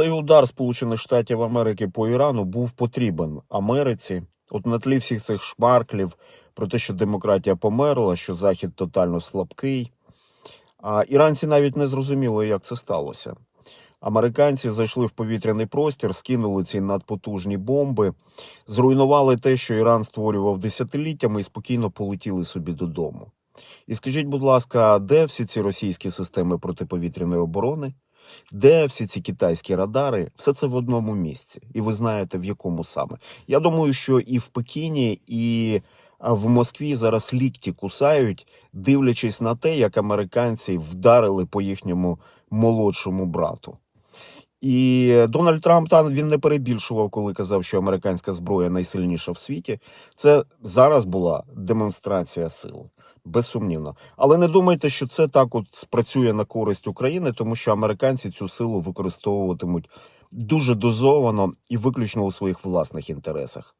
Цей удар Сполучених Штатів Америки по Ірану був потрібен Америці. От на тлі всіх цих шмарклів про те, що демократія померла, що Захід тотально слабкий. А іранці навіть не зрозуміли, як це сталося. Американці зайшли в повітряний простір, скинули ці надпотужні бомби, зруйнували те, що Іран створював десятиліттями, і спокійно полетіли собі додому. І скажіть, будь ласка, де всі ці російські системи протиповітряної оборони? Де всі ці китайські радари? Все це в одному місці, і ви знаєте в якому саме. Я думаю, що і в Пекіні, і в Москві зараз лікті кусають, дивлячись на те, як американці вдарили по їхньому молодшому брату. І Дональд Трамп там він не перебільшував, коли казав, що американська зброя найсильніша в світі. Це зараз була демонстрація сили. Безсумнівно, але не думайте, що це так от спрацює на користь України, тому що американці цю силу використовуватимуть дуже дозовано і виключно у своїх власних інтересах.